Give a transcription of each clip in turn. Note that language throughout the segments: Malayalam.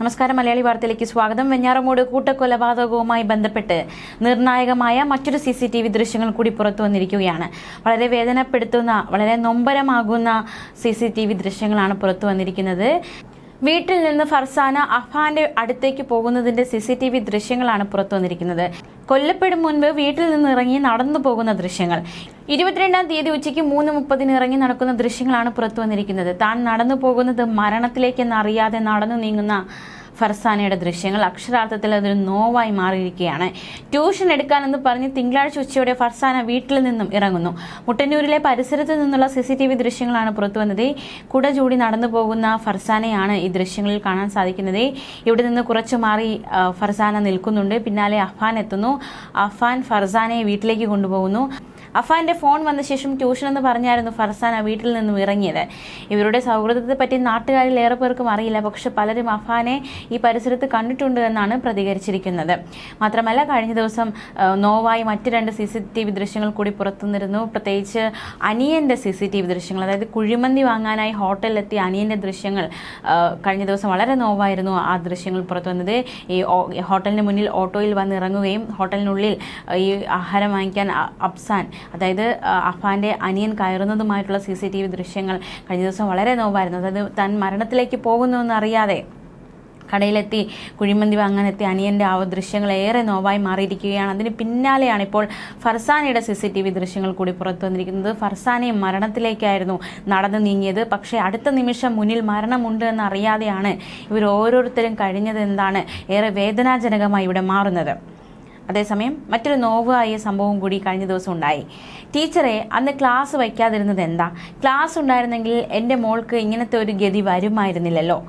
നമസ്കാരം. മലയാളി വാർത്തയിലേക്ക് സ്വാഗതം. വെഞ്ഞാറമൂട് കൂട്ടക്കൊലപാതകവുമായി ബന്ധപ്പെട്ട് നിർണായകമായ മറ്റൊരു സി സി ടി വി ദൃശ്യങ്ങൾ കൂടി പുറത്തു വന്നിരിക്കുകയാണ്. വളരെ വേദനപ്പെടുത്തുന്ന വളരെ നൊമ്പരമാകുന്ന സി സി ടി വി ദൃശ്യങ്ങളാണ് പുറത്തു വന്നിരിക്കുന്നത്. വീട്ടിൽ നിന്ന് ഫർസാന അഫാന്റെ അടുത്തേക്ക് പോകുന്നതിന്റെ സി സി ടി വി ദൃശ്യങ്ങളാണ് പുറത്തുവന്നിരിക്കുന്നത്. കൊല്ലപ്പെടും മുൻപ് വീട്ടിൽ നിന്ന് ഇറങ്ങി നടന്നു പോകുന്ന ദൃശ്യങ്ങൾ. ഇരുപത്തിരണ്ടാം തീയതി ഉച്ചയ്ക്ക് മൂന്ന് മുപ്പതിന് ഇറങ്ങി നടക്കുന്ന ദൃശ്യങ്ങളാണ് പുറത്തുവന്നിരിക്കുന്നത്. താൻ നടന്നു പോകുന്നത് മരണത്തിലേക്കെന്നറിയാതെ നടന്നു നീങ്ങുന്ന ഫർസാനയുടെ ദൃശ്യങ്ങൾ അക്ഷരാർത്ഥത്തിൽ അതൊരു നോവായി മാറിയിരിക്കുകയാണ്. ട്യൂഷൻ എടുക്കാനെന്ന് പറഞ്ഞ് തിങ്കളാഴ്ച ഉച്ചയോടെ ഫർസാന വീട്ടിൽ നിന്നും ഇറങ്ങുന്നു. മുട്ടന്നൂരിലെ പരിസരത്ത് നിന്നുള്ള സി സി ടി വി ദൃശ്യങ്ങളാണ് പുറത്തു വന്നത്. കുട ചൂടി നടന്നു പോകുന്ന ഫർസാനയാണ് ഈ ദൃശ്യങ്ങളിൽ കാണാൻ സാധിക്കുന്നത്. ഇവിടെ നിന്ന് കുറച്ചു മാറി ഫർസാന നിൽക്കുന്നുണ്ട്. പിന്നാലെ അഫാൻ എത്തുന്നു. അഫാൻ ഫർസാനയെ വീട്ടിലേക്ക് കൊണ്ടുപോകുന്നു. അഫാന്റെ ഫോൺ വന്ന ശേഷം ട്യൂഷൻ എന്ന് പറഞ്ഞായിരുന്നു ഫർസാന വീട്ടിൽ നിന്നും ഇറങ്ങിയത്. ഇവരുടെ സൗഹൃദത്തെ പറ്റി നാട്ടുകാരിൽ ഏറെ പേർക്കും അറിയില്ല. പക്ഷെ പലരും അഫാനെ ഈ പരിസരത്ത് കണ്ടിട്ടുണ്ട് എന്നാണ് പ്രതികരിച്ചിരിക്കുന്നത്. മാത്രമല്ല കഴിഞ്ഞ ദിവസം നോവായി മറ്റ് രണ്ട് സി സി ടി വി ദൃശ്യങ്ങൾ കൂടി പുറത്തുനിന്നിരുന്നു. പ്രത്യേകിച്ച് അനിയന്റെ സി സി ടി വി ദൃശ്യങ്ങൾ അതായത് കുഴിമന്തി വാങ്ങാനായി ഹോട്ടലിലെത്തിയ അനിയന്റെ ദൃശ്യങ്ങൾ കഴിഞ്ഞ ദിവസം വളരെ നോവായിരുന്നു ആ ദൃശ്യങ്ങൾ പുറത്തു വന്നത്. ഈ ഹോട്ടലിന് മുന്നിൽ ഓട്ടോയിൽ വന്ന് ഇറങ്ങുകയും ഹോട്ടലിനുള്ളിൽ ഈ ആഹാരം വാങ്ങിക്കാൻ അഫ്സാൻ അതായത് അഫാന്റെ അനിയൻ കയറുന്നതുമായിട്ടുള്ള സി സി ടി വി ദൃശ്യങ്ങൾ കഴിഞ്ഞ ദിവസം വളരെ നോവായിരുന്നു. അതായത് താൻ മരണത്തിലേക്ക് പോകുന്നുവെന്ന് അറിയാതെ കടയിലെത്തി കുഴിമന്തി വാങ്ങാനെത്തി അനിയന്റെ ആ ദൃശ്യങ്ങൾ ഏറെ നോവായി മാറിയിരിക്കുകയാണ്. അതിന് പിന്നാലെയാണ് ഇപ്പോൾ ഫർസാനയുടെ സി സി ടി വി ദൃശ്യങ്ങൾ കൂടി പുറത്തു വന്നിരിക്കുന്നത്. ഫർസാനയും മരണത്തിലേക്കായിരുന്നു നടന്നു നീങ്ങിയത്. പക്ഷേ അടുത്ത നിമിഷം മുന്നിൽ മരണമുണ്ട് എന്ന് അറിയാതെയാണ് ഇവർ ഓരോരുത്തരും കഴിഞ്ഞത് എന്താണ് ഏറെ വേദനാജനകമായി ഇവിടെ മാറുന്നത്. അതേസമയം മറ്റൊരു നോവായ സംഭവം കൂടി കഴിഞ്ഞ ദിവസം ഉണ്ടായി. ടീച്ചറെ അന്ന് ക്ലാസ് വയ്ക്കാതിരുന്നത് എന്താ? ക്ലാസ് ഉണ്ടായിരുന്നെങ്കിൽ എന്റെ മോൾക്ക് ഇങ്ങനത്തെ ഒരു ഗതി വരുമായിരുന്നില്ലല്ലോ.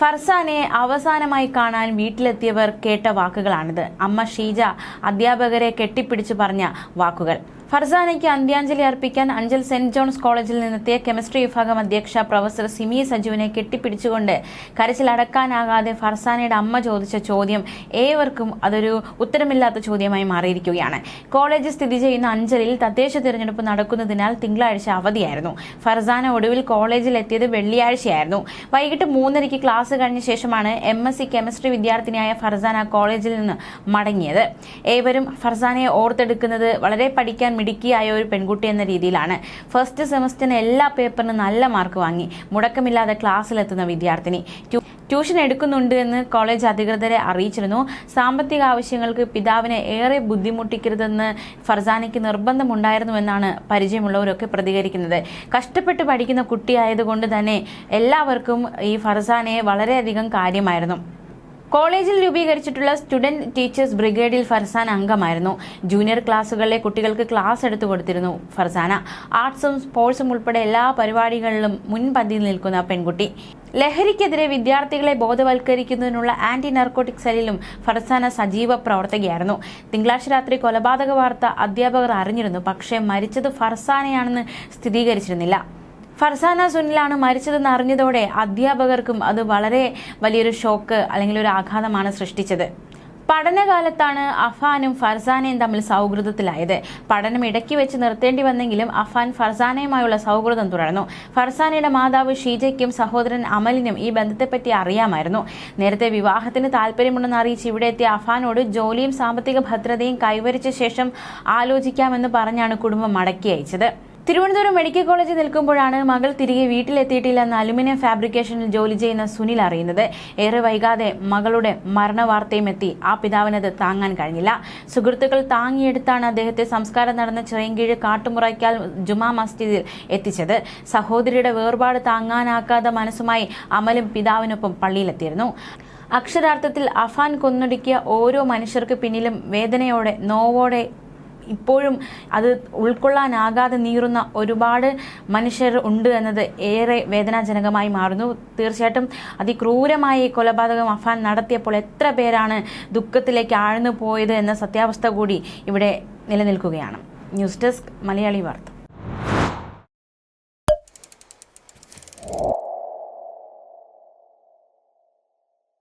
ഫർസാനെ അവസാനമായി കാണാൻ വീട്ടിലെത്തിയവർ കേട്ട വാക്കുകളാണിത്. അമ്മ ഷീജ അധ്യാപകരെ കെട്ടിപ്പിടിച്ചു പറഞ്ഞ വാക്കുകൾ. ഫർസാനയ്ക്ക് അന്ത്യാഞ്ജലി അർപ്പിക്കാൻ അഞ്ചൽ സെന്റ് ജോൺസ് കോളേജിൽ നിന്നെത്തിയ കെമിസ്ട്രി വിഭാഗം അധ്യക്ഷ പ്രൊഫസർ സിമി സജുവിനെ കെട്ടിപ്പിടിച്ചുകൊണ്ട് കരച്ചിലടക്കാനാകാതെ ഫർസാനയുടെ അമ്മ ചോദിച്ച ചോദ്യം ഏവർക്കും അതൊരു ഉത്തരമില്ലാത്ത ചോദ്യമായി മാറിയിരിക്കുകയാണ്. കോളേജ് സ്ഥിതി ചെയ്യുന്ന അഞ്ചലിൽ തദ്ദേശ തിരഞ്ഞെടുപ്പ് നടക്കുന്നതിനാൽ തിങ്കളാഴ്ച അവധിയായിരുന്നു. ഫർസാന ഒടുവിൽ കോളേജിൽ എത്തിയത് വെള്ളിയാഴ്ചയായിരുന്നു. വൈകിട്ട് മൂന്നരയ്ക്ക് ക്ലാസ് കഴിഞ്ഞ ശേഷമാണ് എം എസ് സി കെമിസ്ട്രി വിദ്യാർത്ഥിനിയായ ഫർസാന കോളേജിൽ നിന്ന് മടങ്ങിയത്. ഏവരും ഫർസാനയെ ഓർത്തെടുക്കുന്നത് വളരെ പഠിക്കാൻ മിടുക്കിയായ ഒരു പെൺകുട്ടി എന്ന രീതിയിലാണ്. ഫസ്റ്റ് സെമസ്റ്ററിന് എല്ലാ പേപ്പറിനും നല്ല മാർക്ക് വാങ്ങി. മുടക്കമില്ലാതെ ക്ലാസ്സിലെത്തുന്ന വിദ്യാർത്ഥിനി. ട്യൂഷൻ എടുക്കുന്നുണ്ട് എന്ന് കോളേജ് അധികൃതരെ അറിയിച്ചിരുന്നു. സാമ്പത്തിക ആവശ്യങ്ങൾക്ക് പിതാവിനെ ഏറെ ബുദ്ധിമുട്ടിക്കരുതെന്ന് ഫർസാനയ്ക്ക് നിർബന്ധമുണ്ടായിരുന്നുവെന്നാണ് പരിചയമുള്ളവരൊക്കെ പ്രതികരിക്കുന്നത്. കഷ്ടപ്പെട്ട് പഠിക്കുന്ന കുട്ടിയായതുകൊണ്ട് തന്നെ എല്ലാവർക്കും ഈ ഫർസാനയെ വളരെയധികം കാര്യമായിരുന്നു. കോളേജിൽ രൂപീകരിച്ചിട്ടുള്ള സ്റ്റുഡന്റ് ടീച്ചേഴ്സ് ബ്രിഗേഡിൽ ഫർസാൻ അംഗമായിരുന്നു. ജൂനിയർ ക്ലാസ്സുകളിലെ കുട്ടികൾക്ക് ക്ലാസ് എടുത്തു കൊടുത്തിരുന്നു ഫർസാന. ആർട്സും സ്പോർട്സും ഉൾപ്പെടെ എല്ലാ പരിപാടികളിലും മുൻപന്തിയിൽ നിൽക്കുന്ന പെൺകുട്ടി. ലഹരിക്കെതിരെ വിദ്യാർത്ഥികളെ ബോധവൽക്കരിക്കുന്നതിനുള്ള ആന്റി നർക്കോട്ടിക് സെല്ലിലും ഫർസാന സജീവ പ്രവർത്തകയായിരുന്നു. തിങ്കളാഴ്ച രാത്രി കൊലപാതക വാർത്ത അധ്യാപകർ അറിഞ്ഞിരുന്നു. പക്ഷേ മരിച്ചത് ഫർസാനയാണെന്ന് സ്ഥിരീകരിച്ചിരുന്നില്ല. ഫർസാന സുനിലാണ് മരിച്ചതെന്ന് അറിഞ്ഞതോടെ അധ്യാപകർക്കും അത് വളരെ വലിയൊരു ഷോക്ക് അല്ലെങ്കിൽ ഒരു ആഘാതമാണ് സൃഷ്ടിച്ചത്. പഠനകാലത്താണ് അഫാനും ഫർസാനയും തമ്മിൽ സൗഹൃദത്തിലായത്. പഠനം ഇടയ്ക്ക് വെച്ച് നിർത്തേണ്ടി വന്നെങ്കിലും അഫാൻ ഫർസാനയുമായുള്ള സൗഹൃദം തുടർന്നു. ഫർസാനയുടെ മാതാവ് ഷീജയ്ക്കും സഹോദരൻ അമലിനും ഈ ബന്ധത്തെപ്പറ്റി അറിയാമായിരുന്നു. നേരത്തെ വിവാഹത്തിന് താല്പര്യമുണ്ടെന്ന് അറിയിച്ച് ഇവിടെ എത്തിയ അഫാനോട് ജോലിയും സാമ്പത്തിക ഭദ്രതയും കൈവരിച്ച ശേഷം ആലോചിക്കാമെന്ന് പറഞ്ഞാണ് കുടുംബം മടക്കി അയച്ചത്. തിരുവനന്തപുരം മെഡിക്കൽ കോളേജിൽ നിൽക്കുമ്പോഴാണ് മകൾ തിരികെ വീട്ടിലെത്തിയിട്ടില്ലെന്ന് അലുമിനിയം ഫാബ്രിക്കേഷനിൽ ജോലി ചെയ്യുന്ന സുനിൽ അറിയുന്നത്. ഏറെ വൈകാതെ മകളുടെ മരണവാർത്തയും എത്തി. ആ പിതാവിനത് താങ്ങാൻ കഴിഞ്ഞില്ല. സുഹൃത്തുക്കൾ താങ്ങിയെടുത്താണ് അദ്ദേഹത്തെ സംസ്കാരം നടന്ന ചിറയൻകീഴ് കാട്ടുമുറയ്ക്കാൽ ജുമാ മസ്ജിദിൽ എത്തിച്ചത്. സഹോദരിയുടെ വേർപാട് താങ്ങാനാക്കാത്ത മനസ്സുമായി അമലും പിതാവിനൊപ്പം പള്ളിയിലെത്തിയിരുന്നു. അക്ഷരാർത്ഥത്തിൽ അഫാൻ കൊന്നൊടുക്കിയ ഓരോ മനുഷ്യർക്ക് പിന്നിലും വേദനയോടെ നോവോടെ ഇപ്പോഴും അത് ഉൾക്കൊള്ളാനാകാതെ നീറുന്ന ഒരുപാട് മനുഷ്യർ ഉണ്ട് എന്നത് ഏറെ വേദനാജനകമായി മാറുന്നു. തീർച്ചയായിട്ടും അതിക്രൂരമായ ഈ കൊലപാതകം അഫാൻ നടത്തിയപ്പോൾ എത്ര പേരാണ് ദുഃഖത്തിലേക്ക് ആഴ്ന്നു പോയത് എന്ന സത്യാവസ്ഥ കൂടി ഇവിടെ നിലനിൽക്കുകയാണ്. ന്യൂസ് ഡെസ്ക് മലയാളി വാർത്ത.